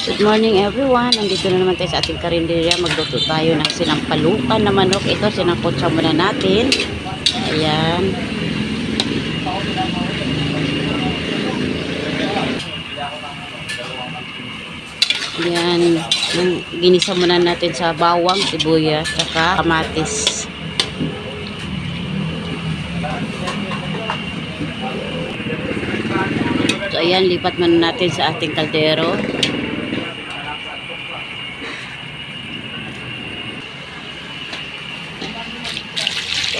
Good morning everyone. Nandito na naman tayo sa ating karinderya. Magluto tayo ng sinampalukan na manok. Ito, sinangkotsa muna natin. Ayan. Ayan. Ginisa muna natin sa bawang, sibuyas, saka kamatis. So ayan, lipat muna natin sa ating kaldero.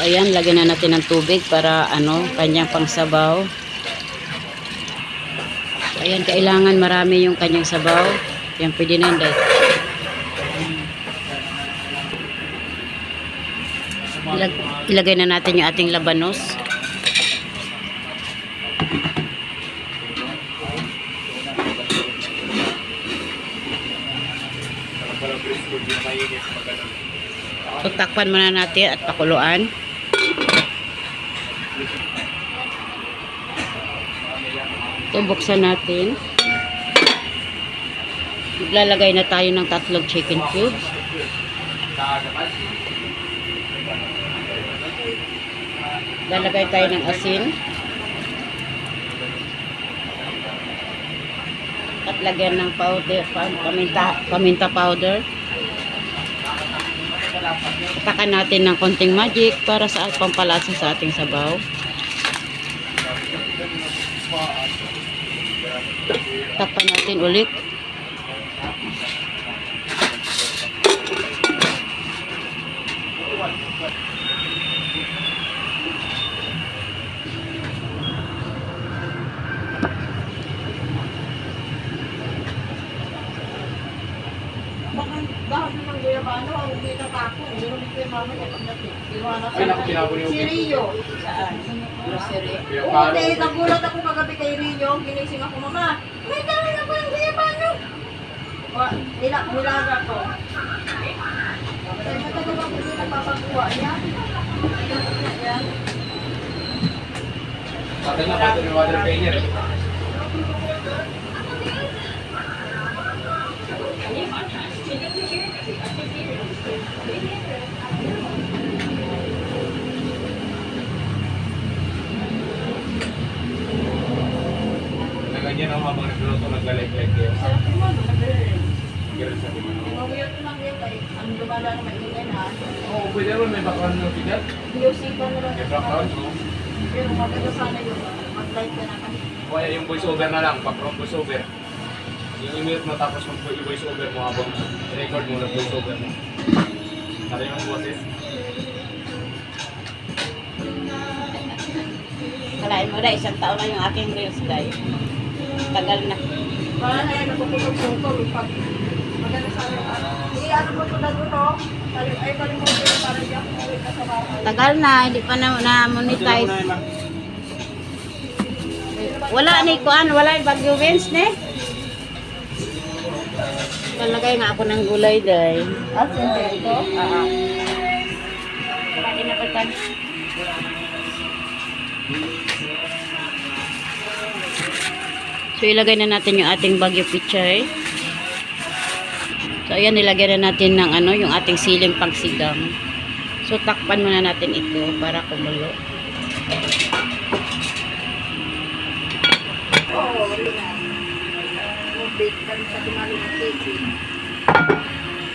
Ayan, lagyan na natin ng tubig para ano, kanyang pangsabaw. So ayan, kailangan marami yung kanyang sabaw. Yan, pwede na yun. Ilag ilagay na natin yung ating labanos. So, takpan muna natin at pakuluan. Ito, buksan natin. Maglalagay na tayo ng tatlong chicken cubes. Lalagay tayo ng asin. At lagyan ng powder, pa- paminta, paminta powder. Takan natin ng konting magic para sa pampalasa sa ating sabaw. Takpan natin ulit. Natapon. Meron dito yung mama niya pagdating. Iwanan Ay, tinapon yung Si Rio. Saan? Grocery. Oo, dahil nagulat ako kagabi kay Rio. Ginising ako, mama. May dahil ako ng guyabano. Wa, nila, nilaga ko. Dahil matagal ako hindi napapakuha niya. Yan. Patay na patay ng water painter. Na ganyan ako habang nagluluto, naglalike-like kayo. Ganun sa akin. Tinumiyot ko lang yun kay ang lumala na maingay na. Oo, pwede naman may background ng bigat. Musican na lang. May background, no? Pero maganda sana yun. Mag-light ka na kami. Kaya yung voice over na lang, background voice over. Yung i-mute mo tapos mag-voice over mo habang record mo ng voice over mo. Para yung boses. Kalain mo na, isang taon na yung aking reels guys. Tagal na. Para na yan. Pag maganda sana yung ano. Hindi, ano mo ito na dito? Talim- Ay, talim mo ito para di ako ulit ka sa bahay. Tagal na, hindi pa na, na monetize. Wala ni kuan, wala yung bagyo wins ne. Talagay nga ako ng gulay day. Ah, siyempre ito? Oo. Kaya na pagkan. So ilagay na natin yung ating bagyo pichay. So ayan nilagay na natin ng ano yung ating siling pagsigang. So takpan muna natin ito para kumulo.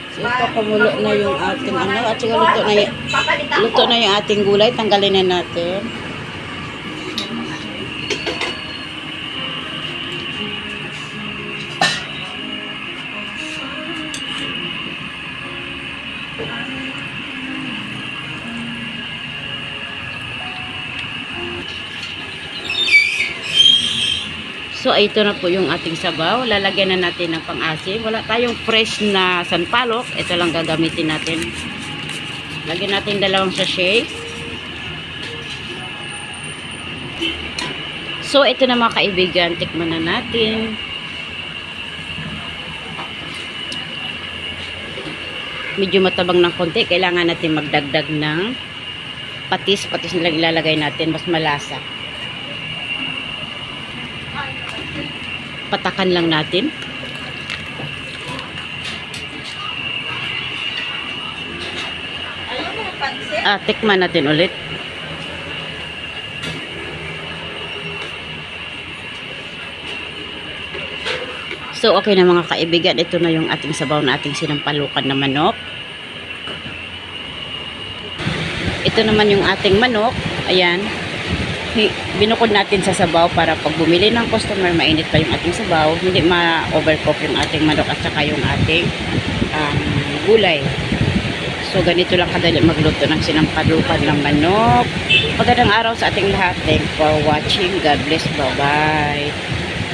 So ito kumulo na yung ating ano at saka luto na luto na yung ating gulay. Tanggalin na natin. So, ito na po yung ating sabaw. Lalagyan na natin ng pang-asim. Wala tayong fresh na sanpalok. Ito lang gagamitin natin. Lagyan natin dalawang sachet. So, ito na mga kaibigan. Tikman na natin. Medyo matabang ng konti. Kailangan natin magdagdag ng patis. Patis na lang ilalagay natin. Mas malasa. patakan lang natin. Ah, tikman natin ulit. So, okay na mga kaibigan. Ito na yung ating sabaw na ating sinampalukan na manok. Ito naman yung ating manok. Ayan. Binukod natin sa sabaw para pag bumili ng customer, mainit pa yung ating sabaw. Hindi ma-overcook yung ating manok at saka yung ating um, gulay. So, ganito lang kadali magluto ng sinampalukan ng manok. Magandang araw sa ating lahat. Thanks for watching. God bless. Bye-bye.